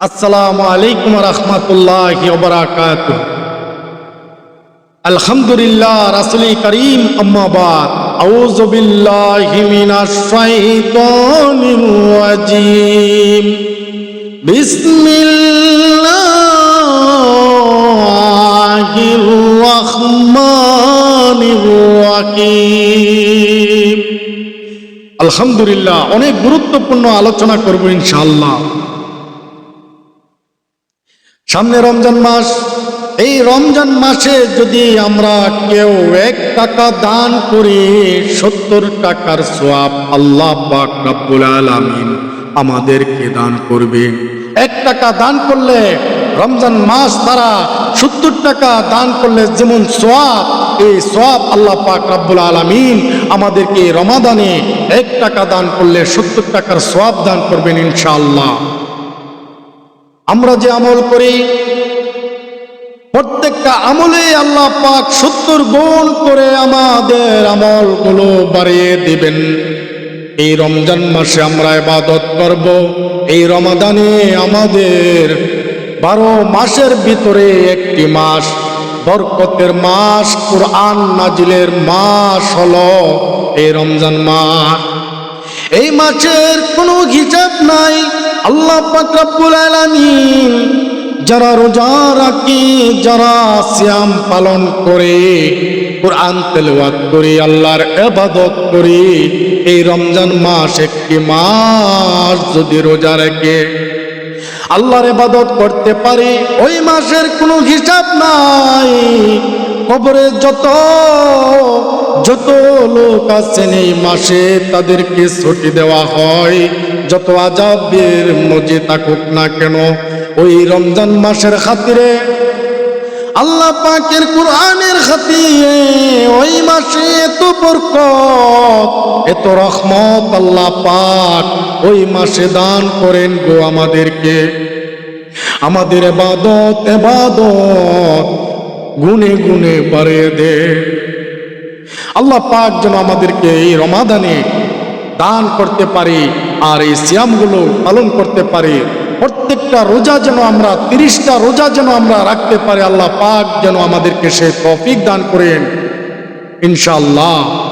আসসালামু আলাইকুম রহমতুল্লাহ বারাকাত আলহামদুলিল্লাহ রাসুলি করিম আম্মাবাদ মিনাশ শাইতানির রাজিম। বিসমিল্লাহির রহমানির রহিম। আলহামদুলিল্লাহ, অনেক গুরুত্বপূর্ণ আলোচনা করব ইনশাআল্লাহ। সামনে রমজান মাস, এই রমজান মাসে যদি আমরা কেউ এক টাকা দান করি, সত্তর টাকার সোয়াব আল্লাহ পাক রব্বুল আমাদেরকে দান করবে। এক টাকা দান করলে রমজান মাস তারা সত্তর টাকা দান করলে যেমন সোয়াব, এই সোয়াব আল্লাহ পাক রব্বুল আলামিন আমাদেরকে রমাদানে এক টাকা দান করলে সত্তর টাকার সোয়াব দান করবেন ইনশাআল্লাহ। আমরা যে আমল করি, প্রত্যেকটা আমলে আল্লাহ পাক সত্তর গুণ করে আমাদের আমলগুলো বাড়িয়ে দিবেন। এই রমজান মাসে আমরা এবাদত করব, এই রমাদানে আমাদের বারো মাসের ভিতরে একটি মাস, বরকতের মাস, কোরআন নাজিলের মাস হলো এই রমজান মাস। এই মাসের কোনো হিসাব নাই আল্লাহ যারা রোজা রাখি, যারা শ্যাম পালন করে, কোরআন তেলাওয়াত করে, আল্লাহর ইবাদত করে, এই রমজান মাস একটি মাস যদি রোজা রাখে, আল্লাহর ইবাদত করতে পারে, ওই মাসের কোনো হিসাব নাই। কবরে যত যত লোক আছেন এই মাসে, তাদেরকে ছুটি দেওয়া হয়। যত আজাবের মজে থাকুক না কেন, ওই রমজান মাসের খাতিরে আল্লাহ পাকের কোরআনের খাতিরে ওই মাসে এত বরকত, এত রহমত আল্লাহ পাক ওই মাসে দান করেন গো আমাদেরকে। আমাদের এবাদত এবাদত গুনে গুনে বাড়িয়ে দে। আল্লাহ পাক যেন আমাদেরকে এই রমাদানে দান করতে পারি আর এই সিয়ামগুলো পালন করতে পারি। প্রত্যেকটা রোজা যেন আমরা, তিরিশটা রোজা যেন আমরা রাখতে পারি। আল্লাহ পাক যেন আমাদেরকে সে তফিক দান করেন। ইনশাআল্লাহ।